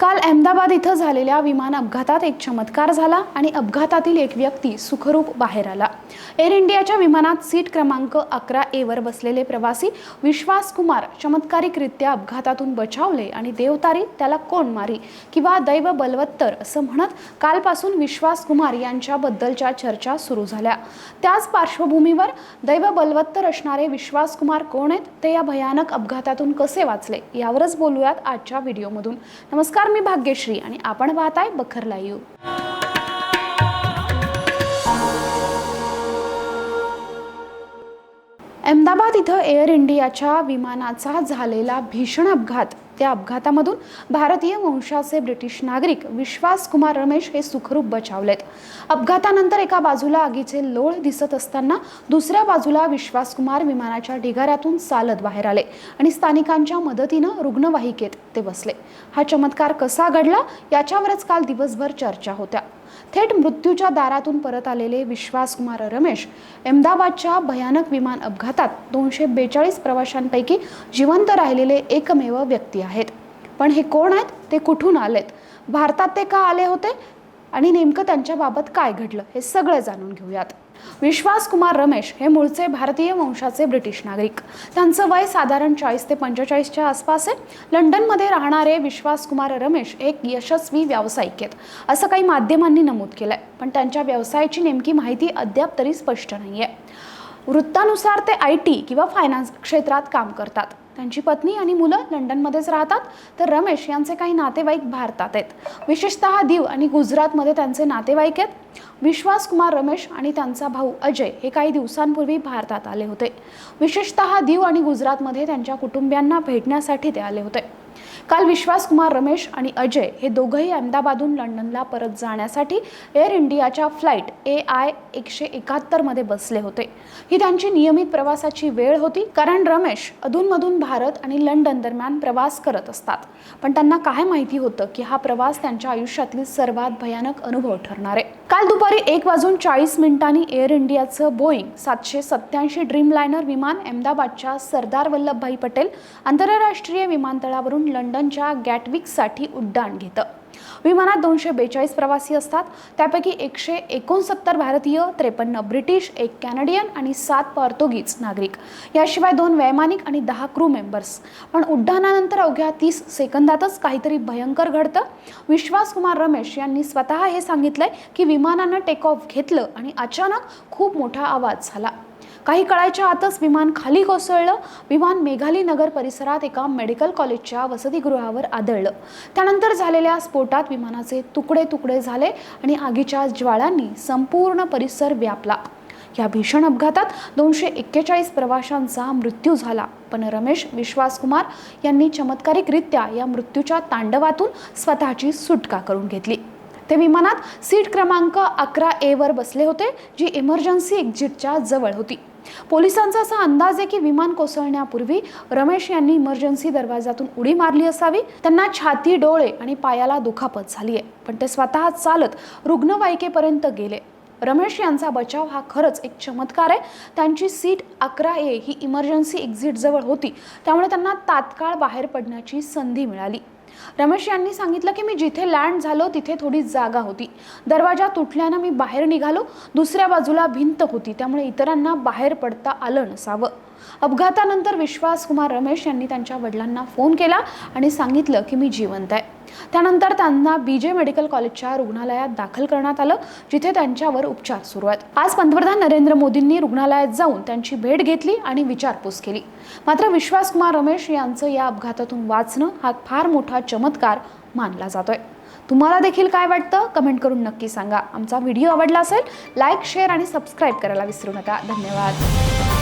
काल अहमदाबाद इथं झालेल्या विमान अपघातात एक चमत्कार झाला आणि अपघातातील एक व्यक्ती सुखरूप बाहेर आला. एअर इंडियाच्या विमानात सीट क्रमांक अकरा एवर बसलेले प्रवासी विश्वास कुमार चमत्कारिकरित्या अपघातातून बचावले आणि देवतारी त्याला कोण मारी किंवा दैव बलवत्तर असं म्हणत कालपासून विश्वास कुमार यांच्याबद्दलच्या चर्चा सुरू झाल्या. त्याच पार्श्वभूमीवर दैव बलवत्तर असणारे विश्वास कुमार कोण आहेत ते या भयानक अपघातातून कसे वाचले यावरच बोलूयात आजच्या व्हिडिओमधून. नमस्कार. मी भाग्यश्री आणि आपण पाहताय बखर लाईव्ह. अहमदाबाद इथं एअर इंडियाच्या विमानाचा झालेला भीषण अपघात. त्या अपघातामधून भारतीय वंशाचे ब्रिटिश नागरिक विश्वास कुमार रमेश हे सुखरूप बचावलेत. अपघातानंतर एका बाजूला आगीचे लोळ दिसत असताना दुसऱ्या बाजूला विश्वास कुमार विमानाच्या ढिगाऱ्यातून चालत बाहेर आले आणि स्थानिकांच्या मदतीनं रुग्णवाहिकेत ते बसले. हा चमत्कार कसा घडला याच्यावरच काल दिवसभर चर्चा होत्या. थेट मृत्यूच्या दारातून परत आलेले विश्वास कुमार रमेश अहमदाबादच्या भयानक विमान अपघातात दोनशे बेचाळीस प्रवाशांपैकी जिवंत राहिलेले एकमेव व्यक्ती आहेत. पण हे कोण आहेत? ते कुठून आलेत? भारतात ते का आले होते? आणि नेमकं त्यांच्याबाबत काय घडलं हे सगळं जाणून घेऊयात. विश्वास कुमार रमेश हे मूळचे भारतीय वंशाचे ब्रिटिश नागरिक. त्यांचं वय साधारण चाळीस ते पंचेचाळीसच्या आसपास आहे. लंडनमध्ये राहणारे विश्वास कुमार रमेश एक यशस्वी व्यावसायिक आहेत. असं काही माध्यमांनी नमूद केलं आहे पण त्यांच्या व्यवसायाची नेमकी माहिती अद्याप तरी स्पष्ट नाही आहे वृत्तानुसार ते आय टी किंवा फायनान्स क्षेत्रात काम करतात. त्यांची पत्नी आणि मुलं लंडनमध्येच राहतात तर रमेश यांचे काही नातेवाईक भारतात आहेत. विशेषतः दीव आणि गुजरातमध्ये त्यांचे नातेवाईक आहेत. विश्वास कुमार रमेश आणि त्यांचा भाऊ अजय हे काही दिवसांपूर्वी भारतात आले होते. विशेषतः दीव आणि गुजरातमध्ये त्यांच्या कुटुंबियांना भेटण्यासाठी ते आले होते. काल विश्वास कुमार रमेश आणि अजय हे दोघंही अहमदाबादहून लंडनला परत जाण्यासाठी एअर इंडियाच्या फ्लाईट ए आय एकशे एकाहत्तरमध्ये बसले होते. ही त्यांची नियमित प्रवासाची वेळ होती कारण रमेश अधूनमधून भारत आणि लंडन दरम्यान प्रवास करत असतात. पण त्यांना काय माहिती होतं की हा प्रवास त्यांच्या आयुष्यातील सर्वात भयानक अनुभव ठरणार आहे. काल दुपारी एक वाजून चाळीस मिनिटांनी एअर इंडियाचं बोईंग सातशे सत्याऐंशी ड्रीमलायनर विमान अहमदाबादच्या सरदार वल्लभभाई पटेल आंतरराष्ट्रीय विमानतळावरून लंडनच्या गॅटविकसाठी उड्डाण घेतं. विमानात दोनशे बेचाळीस प्रवासी असतात. त्यापैकी एकशे एकोणसत्तर भारतीय त्रेपन्न ब्रिटिश एक कॅनडियन आणि सात पोर्तुगीज नागरिक. याशिवाय दोन वैमानिक आणि दहा क्रू मेंबर्स. पण उड्डाणानंतर अवघ्या तीस सेकंदातच काहीतरी भयंकर घडतं. विश्वास कुमार रमेश यांनी स्वतः हे सांगितलंय की विमानानं टेक ऑफ घेतलं आणि अचानक खूप मोठा आवाज झाला. काही कळायच्या आतच विमान खाली कोसळलं. विमान मेघाली नगर परिसरात एका मेडिकल कॉलेजच्या वसतिगृहावर आदळलं. त्यानंतर झालेल्या स्फोटात विमानाचे तुकडे तुकडे झाले आणि आगीच्या ज्वाळांनी संपूर्ण परिसर व्यापला. या भीषण अपघातात दोनशे एक्केचाळीस प्रवाशांचा मृत्यू झाला. पण रमेश विश्वास कुमार यांनी चमत्कारिकरित्या या मृत्यूच्या तांडवातून स्वतःची सुटका करून घेतली. ते विमानात सीट क्रमांक अकरा एवर बसले होते जी इमर्जन्सी एक्झिटच्या जवळ होती. पोलिसांचा असा अंदाज आहे की विमान कोसळण्यापूर्वी रमेश यांनी इमर्जन्सी दरवाजातून उडी मारली असावी. त्यांना छाती डोळे आणि पायाला दुखापत झाली आहे पण ते स्वतः चालत रुग्णवाहिकेपर्यंत गेले. रमेश यांचा बचाव हा खरंच एक चमत्कार आहे. त्यांची सीट अकरा ए ही इमर्जन्सी एक्झिट जवळ होती त्यामुळे त्यांना तात्काळ बाहेर पडण्याची संधी मिळाली. रमेश यांनी सांगितलं की मी जिथे लँड झालो तिथे थोडी जागा होती. दरवाजा तुटल्यानं मी बाहेर निघालो. दुसऱ्या बाजूला भिंत होती. त्यामुळे इतरांना बाहेर पडता आलं नसावं. अपघातानंतर विश्वास कुमार रमेश यांनी त्यांच्या वडिलांना फोन केला आणि सांगितलं की मी जिवंत आहे. त्यानंतर त्यांना बी जे मेडिकल कॉलेजच्या रुग्णालयात दाखल करण्यात आलं जिथे त्यांच्यावर उपचार सुरू आहेत. आज पंतप्रधान नरेंद्र मोदींनी रुग्णालयात जाऊन त्यांची भेट घेतली आणि विचारपूस केली. मात्र विश्वास कुमार रमेश यांचं या अपघातातून वाचणं हा फार मोठा चमत्कार मानला जातोय. तुम्हाला देखील काय वाटतं? कमेंट करून नक्की सांगा. आमचा व्हिडिओ आवडला असेल लाईक शेअर आणि सबस्क्राईब करायला विसरू नका. धन्यवाद.